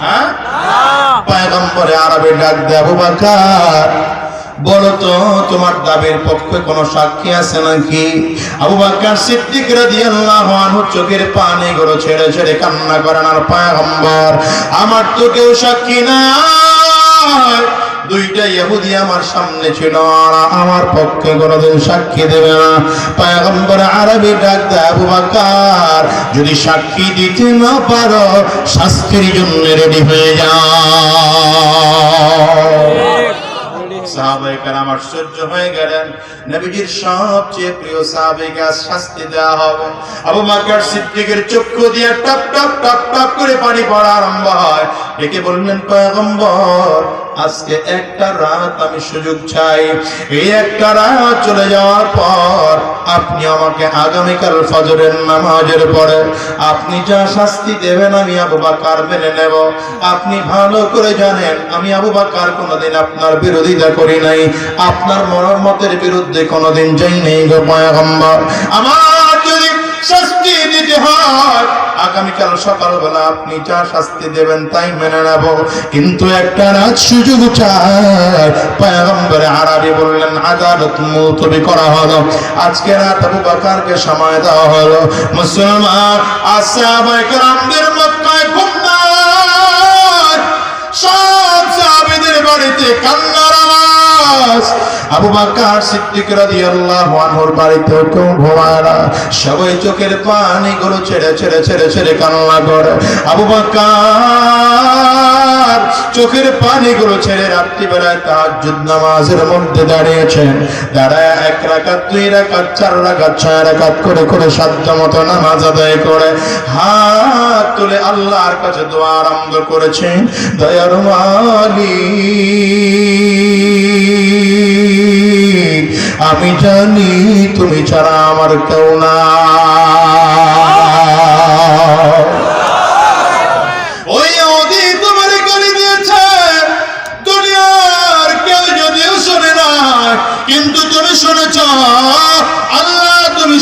হ্যাঁ? বলো তো, তোমার দাবির পক্ষে কোনো সাক্ষী আছে নাকি? আবু বকর সিদ্দিক চোখের পানি গুলো ছেড়ে ছেড়ে কান্না করেন, আর পয়গম্বর, আমার তো কেউ সাক্ষী নাই। দুইটা ইহুদি আমার সামনে ছিল আর আমার পক্ষে কোনোদিন সাক্ষী দেবে না। পয়গম্বর আরবি ডাক আবু বকর, যদি সাক্ষী দিতে না পারো, শাস্তির জন্য রেডি হয়ে যাও। কেরাম আশ্চর্য হয়ে গেলেন। সবচেয়ে প্রিয় শাস্তি দেওয়া হবে। আবু চক্ষু দিয়ে টপ টপ টপ টপ করে পানি পড়া আরম্ভ হয়। ডেকে বললেন, পয়গম্বর আজকে একটা রাত আমি সুযোগ চাই। এই একটা রাত চলে যাওয়ার পর আপনি আমাকে আগামীকাল ফজরের নামাজের পরে আপনি যা শাস্তি দেবেন আমি আবু বাকার মেনে নেব। আপনি ভালো করে জানেন, আমি আবু বাকার কোনোদিন আপনার বিরোধিতা করি নাই। আপনার মতের বিরুদ্ধে কোনোদিন যাই নেই গো পয়গম্বর। আমার যদি শাস্তি দিতে হয়। আগামীকাল সকালবেলা আপনি যা শাস্তি দেবেন তাই মেনে নেব। কিন্তু একটা রাত সুযোগ চাই। পয়গম্বরে আরবি বললেন, আদালত মুলতবি করা হলো। আজকে রাত আবু বকরকে সময় দেওয়া হলো। মুসলমান আসহাবায়ে কেরামদের মক্কায় ঘুমনার সব সাহাবীদের বাড়িতে কান্নার আওয়াজ সবাই চোখের পানি গুলো ছেড়ে ছেড়ে ছেড়ে ছেড়ে কান্না করে। আবু বকর চোখের পানি গুলো ছেড়ে রাত্রিবেলায় মধ্যে দাঁড়িয়েছেন। দাঁড়ায় এক রাকাত, দুই রাকাত, চার রাকাত, ছয় রাকাত করে করে সাধ্য মতো নামাজ আদায় করে। হাত তুলে আল্লাহর কাছে দোয়া আরম্ভ করেছেন। দয়ার মালিক। আমি জানি তুমি ছাড়া আমার কেউ না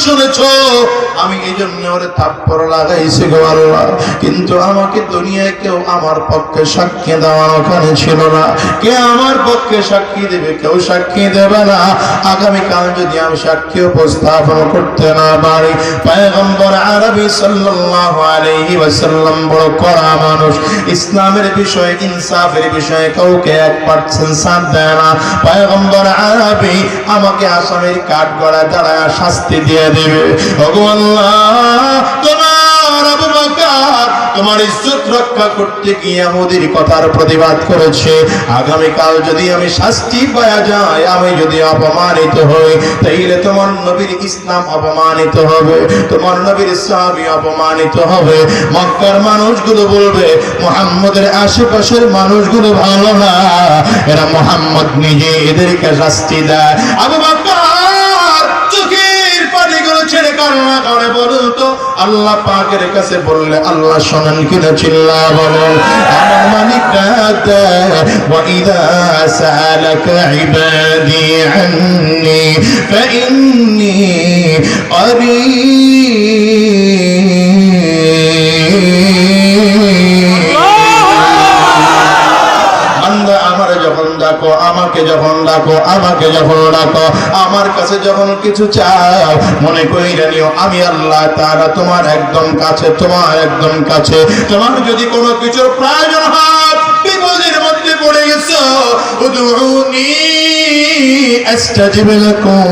শুনেছ? আমি এই জন্য ওরে থাপ্পড় লাগাইছি গো আল্লাহ। কিন্তু আমাকে দুনিয়ায় কেউ আমার পক্ষে সাক্ষী দেওয়ার ওখানে ছিল না। কে আমার পক্ষে সাক্ষী দেবে, কেউ সাক্ষী দেবে না। আগামীকাল যদি আমি সাক্ষী উপস্থাপন করতে না পারি, পয়গম্বর আরবি সাল্লাল্লাহু আলাইহি ওয়াসাল্লাম বড় কড়া মানুষ। ইসলামের বিষয়ে, ইনসাফের বিষয়ে কাউকে এক পার্সেন্ট সাথ দেয় না। পয়গম্বর আরবি আমাকে আসামের কাঠ গড়ায় দাঁড়ায় শাস্তি দিয়ে দেবে তোমার ইজ্জত রক্ষা করতে গিয়ে মোদির কথার প্রতিবাদ করেছে। আগামীকাল যদি আমি শাস্তি পাওয়া যায়, আমি যদি অপমানিত হই, তাইলে তোমার নবীর ইসলাম অপমানিত হবে, তোমার নবীর ইসলামী অপমানিত হবে। মক্কার মানুষগুলো বলবে, মোহাম্মদের আশেপাশের মানুষগুলো ভালো না। এরা মোহাম্মদ নিজে এদেরকে শাস্তি দেয়। আবু বকর আল্লাহ পাকের কাছে বললে আল্লাহ শোনেন কিনা চিল্লা বলেন আমার মালিক وإذا سألك عبادي عني فإني قريب ডাকো, আমাকে যখন ডাকো, আমাকে যখন ডাকো, আমার কাছে যখন কিছু চাও, মনে কইরা নিও, আমি আল্লাহ তারা তোমার একদম কাছে, তোমার একদম কাছে। তোমার যদি কোনো কিছুর প্রয়োজন হয়, বিপদের মধ্যে পড়ে গেছো উদুনি আস্তাজিব লাকুম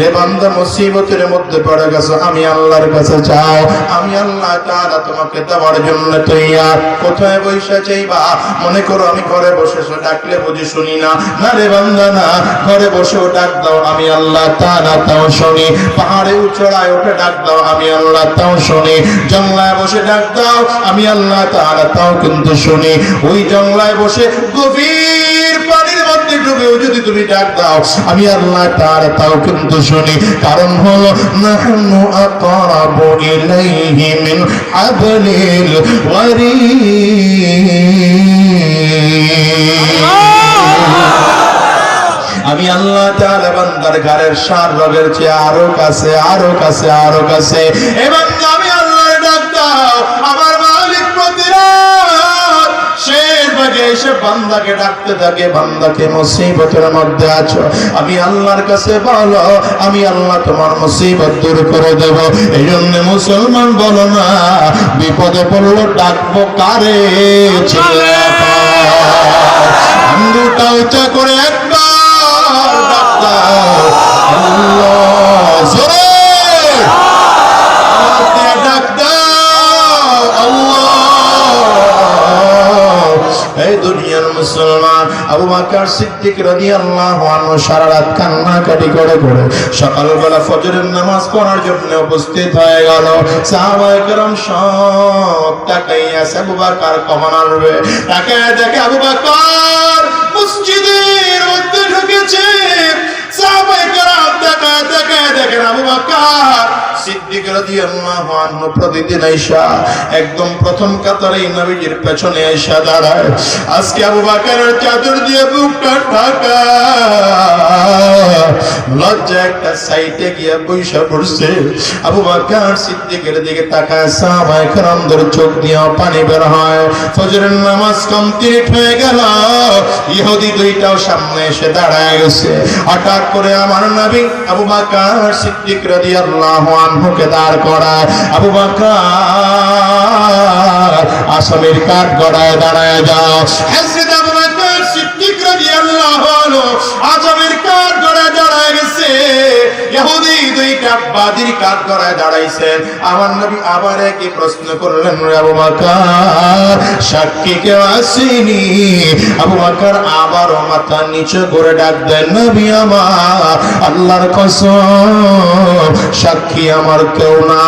রে বান্দা, মুসিবতের মধ্যে পড়ে গেছো, আমি আল্লাহর কাছে চাও। আমি আল্লাহ তাআলা তোমাকে দেওয়ার জন্য তৈয়ার। কোথায় বৈশা চাইবা মনে করো আমি ঘরে বসে ডাকলে বুঝি শুনি না। না রে বান্দা, না, ঘরে বসেও ডাক দাও, আমি আল্লাহ তাআলা তাও শুনি। পাহাড়ে উচড়ায় উঠে ডাক দাও, আমি আল্লাহ তাও শুনি। জঙ্গলায় বসে ডাক দাও, আমি আল্লাহ তাআলা তাও কিন্তু শুনি। ওই জঙ্গলায় বসে গভীর ডুবেও যদি তুমি ডাক দাও, আমি আল্লাহ তাআলা তাও কিন্তু শুনি। কারণ হলো, নাহনু ইলাইহি মিন আমি আল্লাহ তাআলা বান্দার ঘরের সার রগের চেয়ে আরও কাছে আরও কাছে আরও কাছে। এবং আমি এসে বান্দাকে ডাকতে থাকে, বান্দাকে মুসিবতের মধ্যে আছো। আমি আল্লাহর কাছে বলো, আমি আল্লাহ তোমার মুসিবত দূর করে দেব। এই জন্য মুসলমান বলো না, বিপদে পড়ল, ডাকবো কারে? আঙ্গুটা উঁচা করে একবার ডাক দাও। আল্লাহ এই দুনিয়ার মুসলমান আবু বকর সিদ্দিক রাদিয়াল্লাহু আনহু সারা রাত কান্নাকাটি করে করে সকালবেলা ফজরের নামাজ পড়ার জন্য উপস্থিত হয়ে গেল। সাহাবায়ে কেরাম সব তাকাইয়া আবু বকর কখন আসবে তাকায় দেখে আবু বকর মসজিদের মধ্যে ঢুকেছে। সাহাবায়ে কেরাম আবু চাদর দিয়ে একটা সাইটে পড়ছে। আবু সিদ্দিকের দিকে তাকায় চোখ দিয়ে পানি বের হয়। ফজরের নামাজ কমপ্লিট হয়ে গেল। ইহুদি দুইটাও সামনে এসে দাঁড়ায় গেছে। হঠাৎ করে আমার নবী আবু বকর সিদ্দিক রাদিয়াল্লাহু আনহুকে দাঁড় করায়। আবু আসামির গড়ায় দাঁড়ায় যাও। হযরত আবু সিদ্দিক রাদিয়াল্লাহু আনহু আসামির গড়ায় দাঁড়ায় গেছে। ইহুদি দুইটা বাদির গড়ায় দাঁড়াইছেন আমার নবী আবার একই প্রশ্ন করলেন আবু সাক্ষী কেউ আসেনি? আবু মাথা নিচু করে ডাক দেন, নবী আমার, আল্লাহর কসম সাক্ষী আমার কেউ না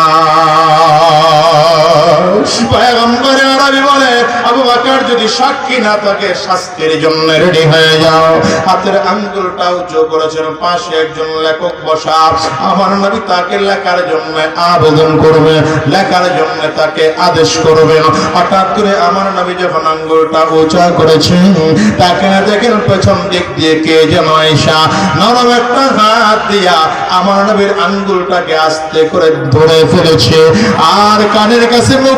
তাকে আদেশ হঠাৎ করে আমার নবী যখন আঙ্গুলটা উঁচা করেছেন তাকে দেখেন পেছন দিক দিয়ে কে যেন নরম একটা হাত দিয়া আমার নবীর আঙ্গুলটাকে আস্তে করে ধরে ফেলেছে। আর কানের কাছে মুখ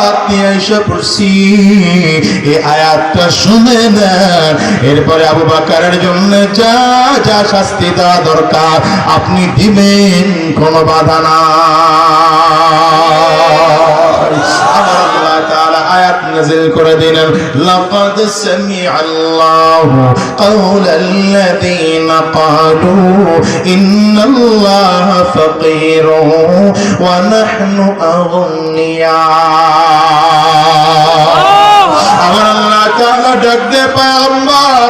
আয়াত নিয়ে এরপরে আবু বাকারের জন্য যা যা শাস্তি দেওয়া দরকার, আপনি দিবেন, কোনো বাধা না আয়াত নাযিল করে দিলেন লাকাদ সামিআল্লাহু কাওলাল্লাযীনা ক্বালু ইন্নাল্লাহা ফাকীরুন ওয়া নাহনু আগনিয়া আমার আল্লাহ তাআলা ডাক দে পয়গম্বর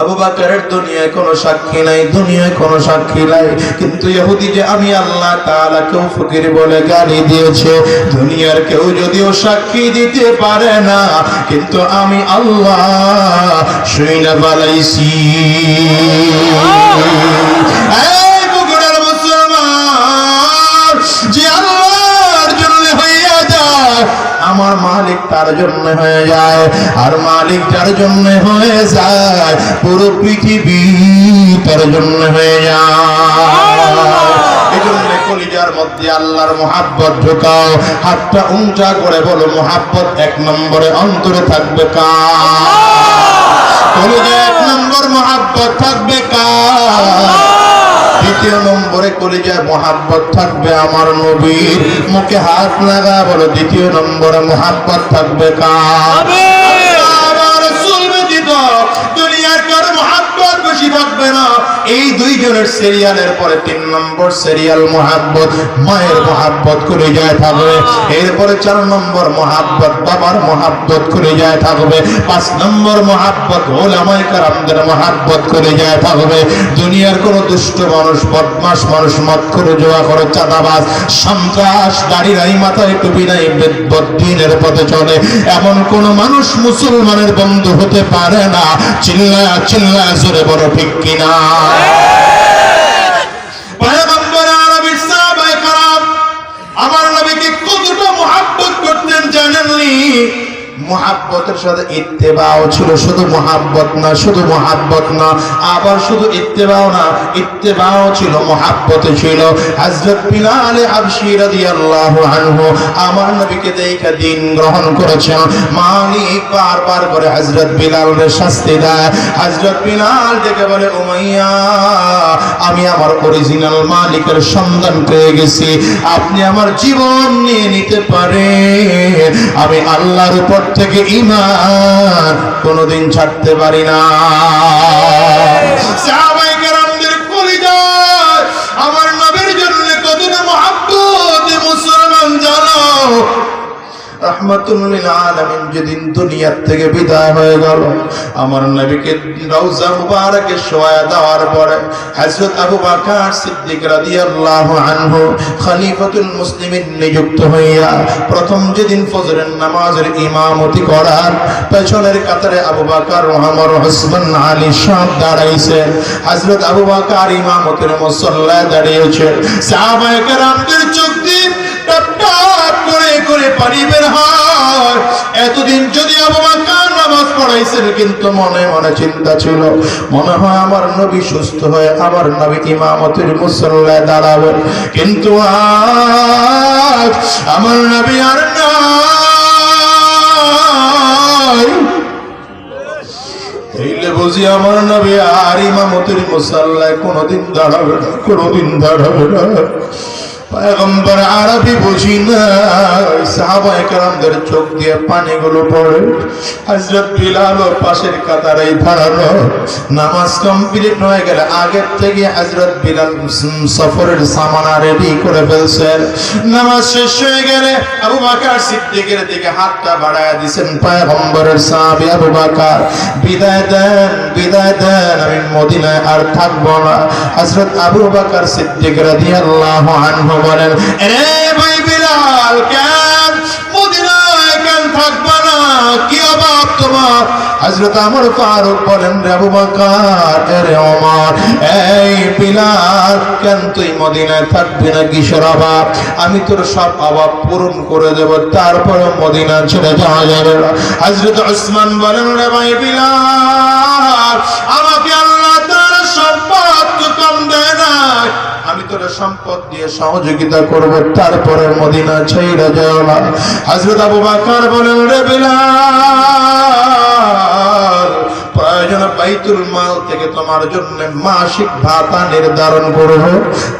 আবু বাকারের দুনিয়ায় কোনো সাক্ষী নাই, দুনিয়ায় কোনো সাক্ষী নাই। কিন্তু ইহুদি যে আমি আল্লাহ তাআলা কেউ ফকির বলে গালি দিয়েছে, দুনিয়ার কেউ যদিও সাক্ষী দিতে পারে না, কিন্তু আমি আল্লাহ শুইনা বালাইছি। আমার মালিক তার জন্য হয়ে যায়, আর মালিক যার জন্য হয়ে যায়, পুরো পৃথিবী তার জন্য হয়ে যায়। এই জন্য কলিজার মধ্যে আল্লাহর মোহাব্বত ঢোকাও, হাতটা উঁচা করে বলো, মোহাব্বত এক নম্বরে অন্তরে থাকবে কা কলিজা এক নম্বর মোহাব্বত থাকবে কা দ্বিতীয় নম্বরে করে কলিজায় মহাব্বত থাকবে আমার নবীর। মুখে হাত লাগা বলো দ্বিতীয় নম্বরে মহাব্বত থাকবে কার? আমার দুনিয়ার কারও মহাব্বত বেশি থাকবে না। এই দুইজনের সিরিয়ালের পরে তিন নম্বর সিরিয়াল মহাব্বত, মায়ের মহাব্বত করে যায় থাকবে। এরপরে চার নম্বর মহাব্বত, বাবার মহাব্বত করে যায় থাকবে। পাঁচ নম্বর মহাব্বত, ওলামায়ে কারামদের মহাব্বত করে যায় থাকবে। দুনিয়ার কোন দুষ্ট মানুষ বদমাস মানুষ মত করে, জোয়া করে, চাঁদাবাজ, সন্ত্রাস দাড়ি নাই, মাথায় টুপি নাই বদ্দিনের পথে চলে। এমন কোন মানুষ মুসলমানের বন্ধু হতে পারে না। চিল্লা চিল্লা জোরে বড় ঠিক কিনা? আমার নবীকে কতটা মহাব্বত করতেন জানেননি? মহাব্বতের সাথে ইত্তেবাও ছিল। শুধু মহাব্বত না, শুধু মহাব্বত না, আবার শুধু ইত্তেবাও না, ইত্তেবাও ছিল, মহাব্বতে ছিল। হযরত বিলাল হাবশী রাদিয়াল্লাহু আনহু আমার নবীকে দেখা দিন গ্রহণ করেছেন। মালিক বারবার করে হযরত বিলালের শাস্তি দেয়। হযরত বিলাল ডেকে বলে, উমাইয়া, আমি আমার অরিজিনাল মালিকের সন্ধান পেয়ে গেছি। আপনি আমার জীবন নিয়ে নিতে পারেন। আমি আল্লাহর উপর থেকে ইমান কোনোদিন ছাড়তে পারি না। বিদায় হয়ে গেল, আমার নবীকে আবু সিদ্দিক নিযুক্ত হইয়া প্রথম যেদিন ফজরের নামাজের ইমামতি করার পেছনের কাতারে আবু বকর, ওমর, ওসমান, আলী সব দাঁড়াইছে। হযরত আবু বকর ইমামতের মুসল্লায় দাঁড়িয়েছে। চোখ দিয়ে পানি বের হয়। এতদিন যদি আবু বকর নামাজ পড়াইছেন, কিন্তু মনে মনে চিন্তা ছিল, মনে হয় আমার নবী সুস্থ হয়ে আমার নবী ইমামতের মুসল্লায় দাঁড়াবেন। কিন্তু আমার নবী আর নাই। বুঝি আমার নবী আর ইমামতের মুসাল্লায় কোনোদিন দাঁড়াবে না, কোনোদিন দাঁড়াবে না। পয়গম্বর আরবি বুঝি না। সাহাবায়ে চোখ দিয়ে পানিগুলো পড়ে। হযরত বিলাল পাশের কাতারেই দাঁড়ানো নামাজ কমপ্লিট হয়ে গেলে আগের থেকে হযরত বিলাল সফরের সামানা রেডি করে ফেলছেন নামাজ শেষ হয়ে গেলে আবু বকর সিদ্দিকের দিকে হাতটা বাড়ায় দিয়েছেন পয়গম্বরের সাহাবী আবু বকর। বিদায় দেন বিদায় দেন, আমি মদিনায় আর থাকব না। হযরত আবু বকর সিদ্দিক রাদিয়াল্লাহু আনহু বলেন রে ভাই বিলাল, কেন? মদিনায় কেন থাকবা না? কি অভাব তোমার? হযরত আমর ফারুক বলেন, রে আবু বকর রে ওমর, এই বিলাল, কেন তুই মদিনায় থাকবি না? কিসের অভাব? আমি তোর সব অভাব পূরণ করে দেব তারপরে মদিনা ছেড়ে যাওয়া যাবে না। হযরত উসমান বলেন, রে ভাই বিলাল, আমাকে সম্পদ দিয়ে সহযোগিতা করব, তারপরে মদিনা ছেড়ে যাও না। হযরত আবু বকর বলেন রে বিলাল, প্রয়োজন বাইতুল মাল থেকে তোমার জন্য মাসিক ভাতা নির্ধারণ করব,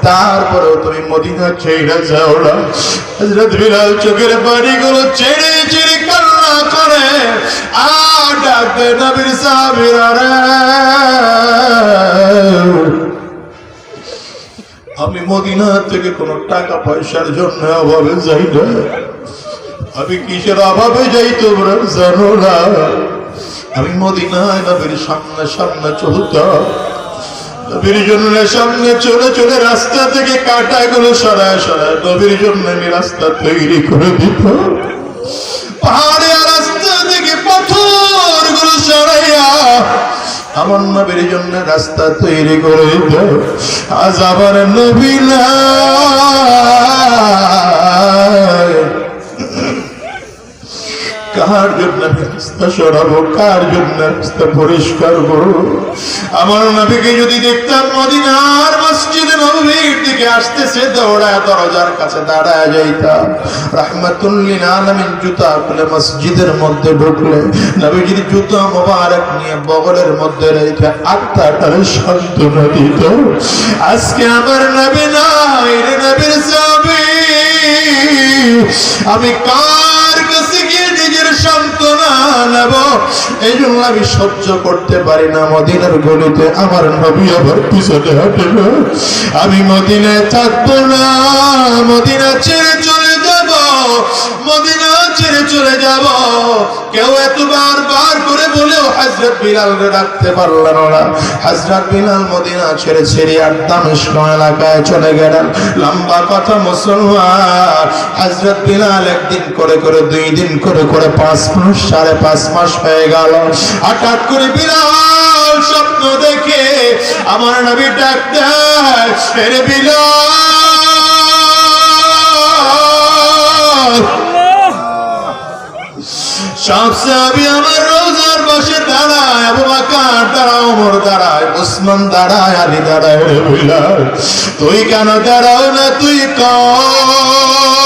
তারপরেও তুমি মদিনা ছেড়ে যাও না। হযরত বিলাল চোখের পানিগুলো ছেড়ে ছেড়ে কান্না করে আর ডাকবে নবীর সাহাবীরা আমি মদিনার থেকে কোনো টাকা পয়সার জন্য অভাবে যাই না। আমি কিসের অভাবে যাই তোমরা জানো না। আমি মদিনায় নবীর সামনে সামনে চলতাম। নবীর জন্য সামনে চলে চলে রাস্তা থেকে কাঁটাগুলো সরায় সরায় নবীর জন্য আমি রাস্তা তৈরি করে দিত পাহাড়ে রাস্তা থেকে পাথরগুলো সরাইয়া আমার নবীর জন্য রাস্তা তৈরি করে আজ আমার নবী। কার জন্য সরাবো কার জন্য পরিষ্কার করব আমার নবীকে যদি দেখতাম মদিনার মসজিদে নবীর দিকে আসতেছে, দৌড়ায় দরজার কাছে দাঁড়ায় যাইতাম। রাহমাতুল্লিল আলামিন জুতা খুলে মসজিদের মধ্যে ঢুকলে নবীজির জুতা মোবারক নিয়ে বগলের মধ্যে রেখে আত্মাটারে সান্ত্বনা দিত। আজকে আমার নবী নাই নবীর আমি কার কাছে গিয়ে নিজের সান্ত্বনা নেব? এই জন্য আমি সহ্য করতে পারি না মদিনার গলিতে। আমার নবী আবার পিছনে হাঁটে আমি মদিনায় থাকব না, মদিনা ছেড়ে চলে যাব। মদিনা ছেড়ে চলে যাব। কেউ এতবার বার করে বলেও হাজরত বিলাল রাখতে পারলেন না। হাজরত বিলাল মদিনা ছেড়ে ছেড়ে আর দামেস্ক এলাকায় চলে গেলেন। লম্বা কথা মুসলমান হাজরত বিলাল একদিন করে করে, দুই দিন করে করে পাঁচ মাস, সাড়ে পাঁচ মাস হয়ে গেল। হঠাৎ করে বিলাল স্বপ্ন দেখে আমার নবী ডাক দেয় বিলাল সব সাহাবী আমার রোজার পাশে দাঁড়ায়, আবু বকর দাঁড়ায় ওমর দাঁড়ায় উসমান দাঁড়ায়, আলী দাঁড়ায় রে বিলাল তুই কেন দাঁড়াও না, তুই কর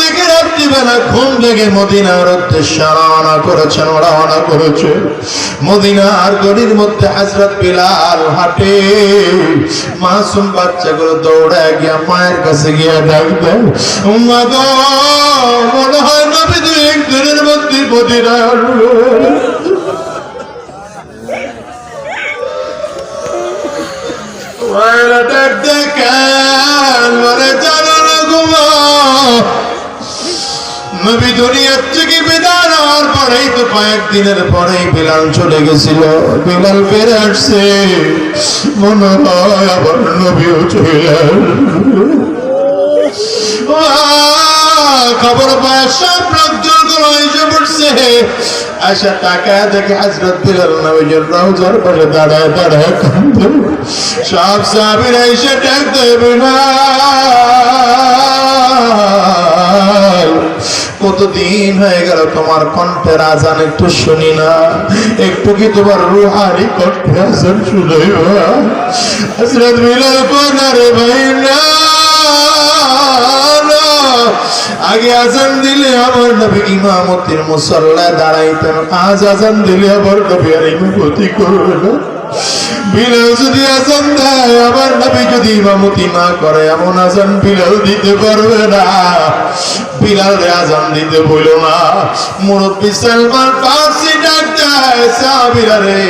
দেখে রাত্রিবেলা ঘুম মদিনার উদ্দেশ্যে মধ্যে হজরত বিলাল হাঁটে মাসুম বাচ্চাগুলো দৌড়ে গিয়া মায়ের কাছে গিয়ে ডাক দেয়, উম্মা গো, মনে হয় নবী দুই একদিনের মধ্যে মদিনা আসবে। মায়েরা ডাক দেয় নবী দুনিয়ার থেকে বিদায় নেওয়ার পরেই তো কয়েকদিনের পরেই বিলাল চলে গেছিল। বিলাল বেড়ে আসছে। মনে হয় আবার নবীও চলে খবর পায় সব লোকজনগুলো এসে পড়ছে। আশা টাকা দেখে হাজরত বিলাল নবীজের রওজার পাশে দাঁড়ায় দাঁড়ায় কান্দে সব সাহাবীরা এসে ডাক দেবে না। কতদিন হয়ে গেল তোমার কণ্ঠের আজান একটু শুনি না। একটু কি তোমার রুহারি কণ্ঠে আজান শুনাই ভাই, না। আগে আজান দিলে আমার নবী ইমামতির মুসল্লায় দাঁড়াইতেন। আজ আজান দিলে আমার নবী আর ইমামতি করবে না। বিলাল যদি আজান দেয় আমার নবী যদি ইমামতি না করে, এমন আজান বিলাল দিতে পারবে না। বিলাল আজান দিতে বইল না। মুরব্বী সালমান ফার্সি ডাক দেয় সাহাবীরা রে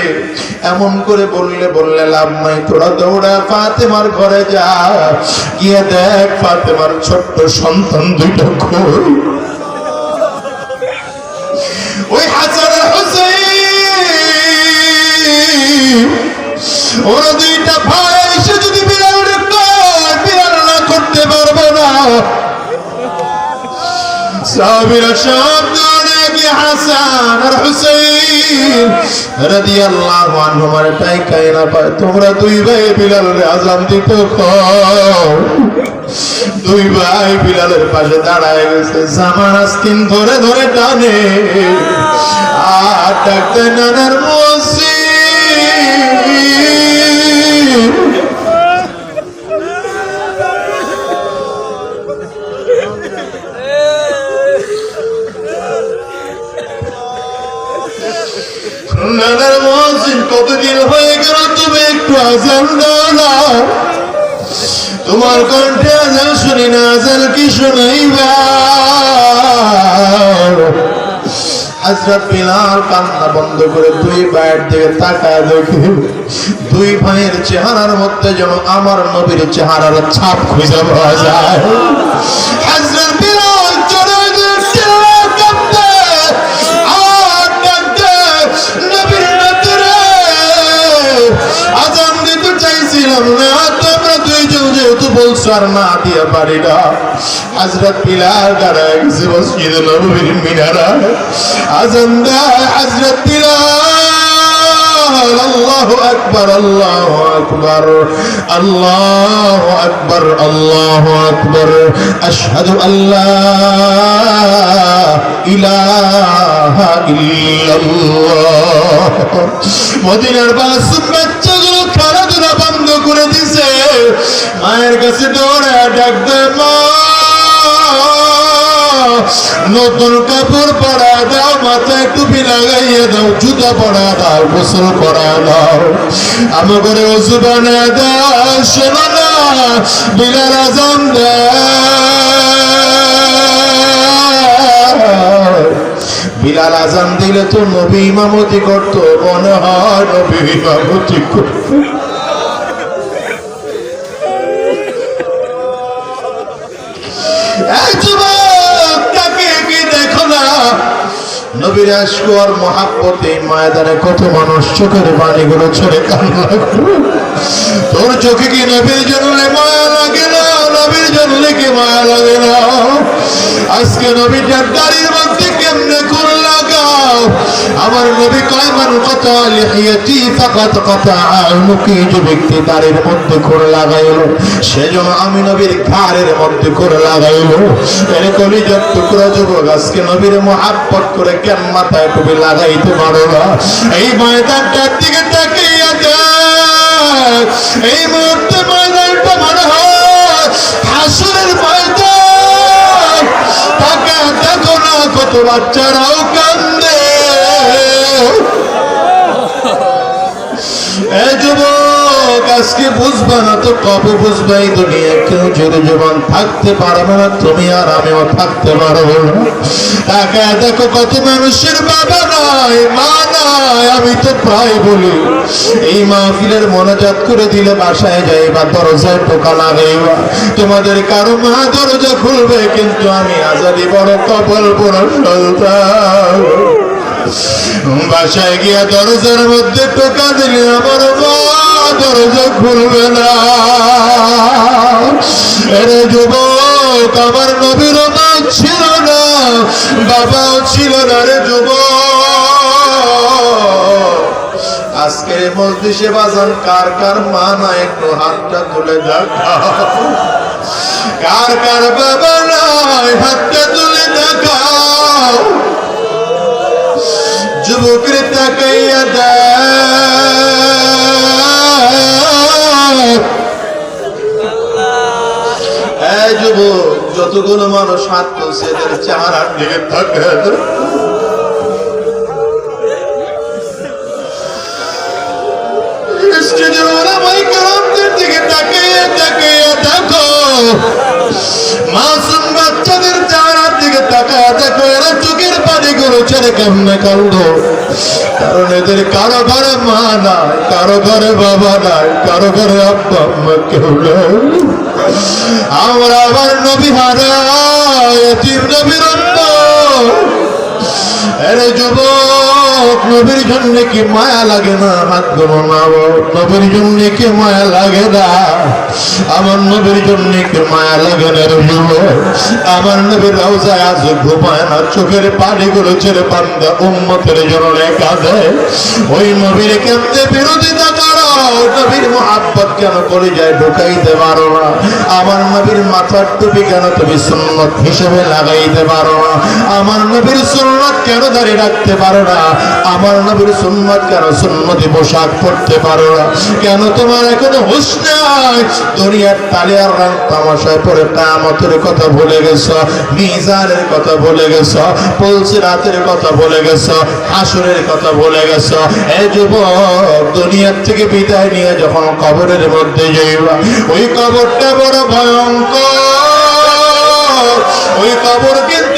এমন করে বললে বললে লাভ নাই, তোরা দৌড়া ফাতেমার ঘরে যা। গিয়ে দেখ ফাতেমার ছোট্ট সন্তান দুইটা কই? ওই হাসান আর হুসাইন ওরা দুইটা ভাই যদি বিড়াল বিড়াল না করতে পারব না। সাহাবীরা সব দৌড়ে হাসান আর হুসাইন রাদিয়াল্লাহু আনহুমার টাইকাই না পায় তোমরা দুই ভাই বিলালের আজান দিতে দুই ভাই বিলালের পাশে দাঁড়ায় গেছে জামার আস্তিন ধরে ধরে টানে। আর ডাকতে নানার মসজিদ কতদিন হয়ে গেল, তুমি একটু আজান দাও না। তোমার কণ্ঠে আজান শুনি না, আজান কি বিলাল কান্না বন্ধ করে দুই ভাইয়ের দিকে দুই ভাইয়ের চেহারার মধ্যে যেন আমার নবীর চেহারার ছাপ খুঁজে পাওয়া যায়। না মদিনার খেলাধুলা বন্ধ করে দিছে, মায়ের কাছে দৌড়ে ডাকতে মা। নতুন কাপড় পরা দাও মাথায় টুপি লাগাইয়ে দাও, জুতা পরা দাও, গোসল করা দাও। আমার ঘরে ওষু বানায় দাও শোনো না, বিলাল আজম বিলাল আজান দিলে তো নবী ইমামতি করতো, মনে হয় নবী ইমামতি করতো। নবীর আশকুয়ার মহাব্বতে ময়দানে কত মানুষ চোখের পানিগুলো ছেড়ে কান্না তোর চোখে কি নবীর জন্য মায়া লাগে না? নবীর জন্য কি মায়া লাগে না? আজকে নবীর দাড়ির আমার নবী কয়, মান কত লিহিয়াতি ফাকাত কত আনুকি যে ব্যক্তি দাড়ির মধ্যে করে লাগাইলো, সেজন্য আমি নবীর ঘাড়ের মধ্যে করে লাগাইলো। টুকরা নবীর করে কেন মাথায় টুপি লাগাইতে পারো না? এই ময়দানটার দিকে তাকিয়ে এই মুহূর্তে ময়দানটা মনে হয় হাসুরের ময়দান। তাকে কত বাচ্চারাও কান্দে। এ যুবক আজকে বুঝবে না তো কবে বুঝবে? এই দুনিয়া কেউ জোরে জীবন থাকতে পারবে না, তুমি আর আমিও থাকতে পারব টাকা দেখো কত মানুষের বাবা নাই মা নাই আমি তো প্রায় বলি। এই মাহফিলের মনোজাত করে দিলে বাসায় যাই বা দরজায় টোকা লাগাইবা। তোমাদের কারও মা দরজা খুলবে, কিন্তু আমি আজাদি বড় কপাল বড় বাসায় গিয়া দরজার মধ্যে টোকা দিলে আমার মা দরজা খুলবে না। এরে যুবক, আমার নবীর মা ছিল না, বাবাও ছিল না রে যুবক। আজকের মজলিসে বাজান কার কার মা না একটু হাতটা তুলে দেখাও। কার কার বাবা নাই হাতটা তুলে দেখাও। যুবকের তাকাইয়া যুবক যতগুলো মানুষ হাত তুলছে এদের চেহারার দিকে তাকায় পানিগুলো ছেড়ে কেমনে কান্দ? কারণ এদের কারও ঘরে মা নাই কারও ঘরে বাবা নাই কারও ঘরে আব্বা আম্মা কেউ নাই। আমরা আবার নবী হারা নবীর আরে যুবক নবীর জন্য কি মায়া লাগে না? হাতগুলো না নবীর জন্য কি মায়া লাগে না? আমার নবীর জন্য কি মায়া লাগে না যুবক আমার নবীর রওজায় আজ ঘুমায় না, চোখের পানিগুলো ছেড়ে পান্দা উম্মতের জন্য কাঁদে। ওই নবীর কেমনে বিরোধিতা করো? নবীর মহাব্বত কেন করে যায় ঢুকাইতে পারো না? আমার নবীর মাথার টুপি কেন তুমি সুন্নত হিসেবে লাগাইতে পারো না? আমার নবীর সুন্নত কেন ধরে রাখতে পারো না? আমার নবীর সুন্নত কেন সুন্নতি পোশাক পরতে পারো না? কেন তোমার এখনও হুশ নাই? দুনিয়ার তালিয়ার রং তামাশায় পরে কামতের কথা ভুলে গেছো, মিজানের কথা ভুলে গেছো পলসি রাতের কথা ভুলে গেছো আসরের কথা ভুলে গেছো। এই যুবক, দুনিয়ার থেকে বিদায় নিয়ে যখন কবরের মধ্যে যাইবা, ওই কবরটা বড় ভয়ঙ্কর। ওই কবর কিন্তু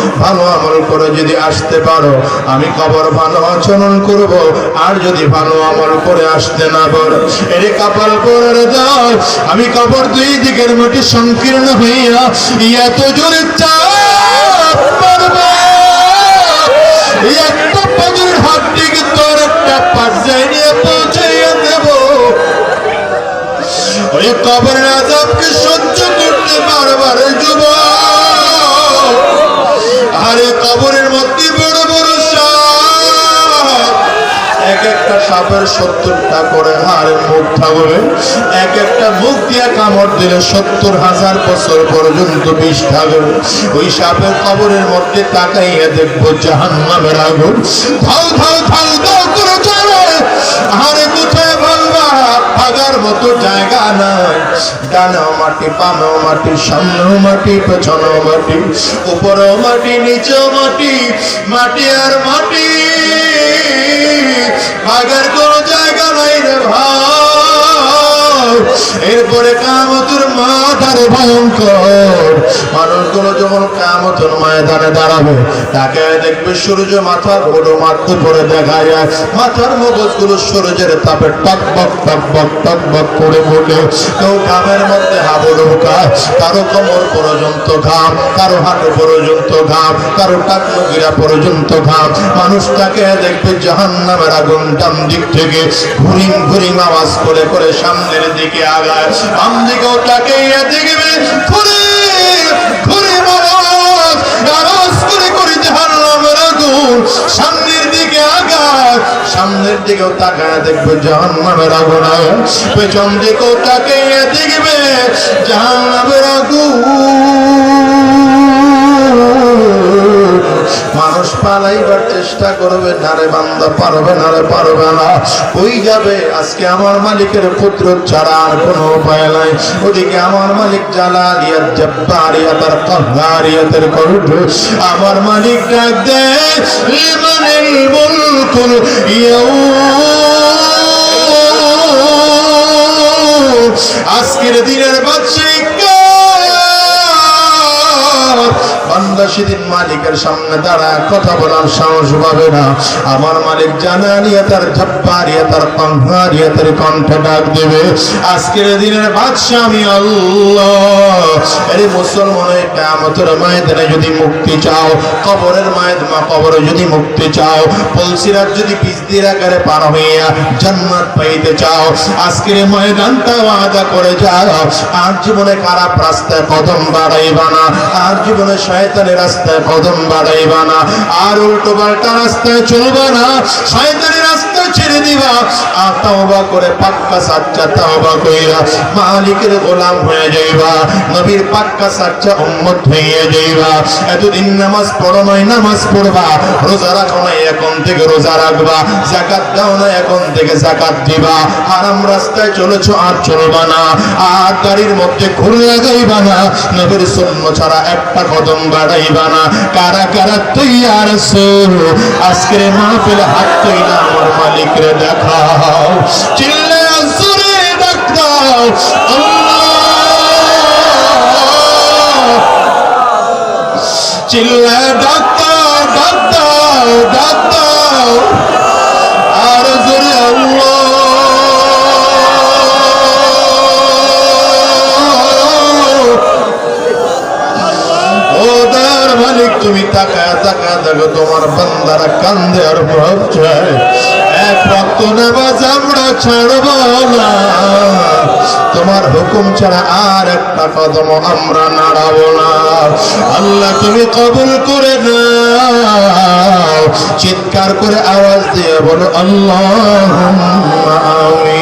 ভালো আমল করে যদি আসতে পারো, আমি কবর ভালো আচরণ করব আর যদি ভালো আমল করে আসতে না পারো, এর কপাল করে দাও আমি কবর দুই দিকের মাটি সংকীর্ণ হইয়া এত জোরে মারবো। একটা কবরের আজাবকে এক এক একটা সাপের সত্তরটা করে হাড়ের মুখ থাকবে এক একটা মুখ দিয়ে কামড় দিলে সত্তর হাজার বছর পর্যন্ত বিষ থাকবে ওই সাপের কবরের মধ্যে তাকাইয়া দেখব জাহান্নামের আগুন। ধাউ ধাউ ধাউ ধাউ করে চলে। ভাগার মতো জায়গা নাই। ডানেও মাটি, বামেও মাটি, সামনেও মাটি, পেছনেও মাটি, উপরেও মাটি, নিচেও মাটি মাটি আর মাটি। বাগার কোনো জায়গা নাই রে ভাই। এরপরে কামতুর মাথার ভয়ঙ্কর। মানুষগুলো যখন কামতুর ময়দানে দাঁড়াবে, তাকে দেখবে সূর্য মাথার ওডো মারতে পরে দেখা যায় মাথার মগজগুলো সূর্যের তাপে টক বক টক বক টক বক করে বলে, কেউ ঘামের মধ্যে হাবুডো খায় কারও কোমর পর্যন্ত ঘাম, কারও হাঁটু পর্যন্ত ঘাম, কারও টাকমুগিরা পর্যন্ত ঘাম। মানুষটাকে দেখবে জাহান নামের আগুন ডান দিক থেকে, ঘুরিং ঘুরিং আওয়াজ করে করে সামনের দিকে আগায়, বাম দিকেও তাকে দেখবে ঘুরে ঘুরে আওয়াজ করে করে জাহান নামের আগুন সামনের দিকে আগায়, সামনের দিকেও তাকায় দেখবে জাহান নামের আগুন। পেছন দিকেও তাকিয়ে দেখবে জাহান নামের আগুন। মানুষ পালাইবার চেষ্টা করবে নারে বান্দা, পারবে নারে পারবে না। ওই যাবে? আজকে আমার মালিকের পুত্র ছাড়া আর কোনো উপায় নাই। ওদিকে আমার মালিক জালালিয়াত জব্বারিয়াতের কহ্হারিয়াতের করবে আমার মালিক ডাক দে লিমানিল মুলকুল ইয়াউম। আজকের দিনের বাদশাহ সেদিন মালিকের সামনে দাঁড়ায় কথা বলার সাহস পাবে না। আমার মালিক জানালিয়া তার ঝপ্পারিয়া তার কঙ্কারিয়া তার কণ্ঠে ডাক দেবে, আজকের দিনের বাদশাহ আমি আল্লাহ। মুসলমানের কামতের যদি মুক্তি চাও, কবরের ময়দানে কবরে যদি মুক্তি চাও যদি আকারে পার হইয়া জান্নাত পাইতে চাও, আজকের ময়দানটা ওয়াদা করে যাও। আর জীবনে খারাপ রাস্তায় কদম বাড়াইবা না। আর জীবনে শয়তানের রাস্তায় কদম বাড়াইবা না, আর উল্টো পাল্টা রাস্তায় চলবা না শয়তানের রাস্তা ছেড়ে দিবা। আর তাওবা করে পাক্কা সাচ্চা তাওবা কইরা মালিকের গোলাম হয়ে যাইবা, নবীর পাক্কা সাচ্চা উম্মত হয়ে যাইবা। এতদিন নামাজ পড়ো নয় নামাজ পড়বা, রোজা রাখো না এখন থেকে রোজা রাখবা জাকাত দাও না, এখন থেকে জাকাত দিবা। হারাম রাস্তায় চলেছো আর চলবা না, আর গাড়ির মধ্যে ঘুরে লাগাইবা না, নবীর শূন্য ছাড়া একটা কদম বাড়াইবা না কারা কারা তৈয়ার আছো আজকের মাহফিল হাত তৈরা আমার মালিকরে দেখাও। চিল্লে আসরে দেখাও চিল্লে ডাক্তার ডাক্তার ডাক দাও, ডাক তুমি তাকা তাকা দেখো তোমার বান্দারা কান্দে আর ছাড়ব না। তোমার হুকুম ছাড়া আর একটা কদম আমরা নাড়াবো না। আল্লাহ তুমি কবুল করে নাও। চিৎকার করে আওয়াজ দিয়ে বলো আল্লাহ আমি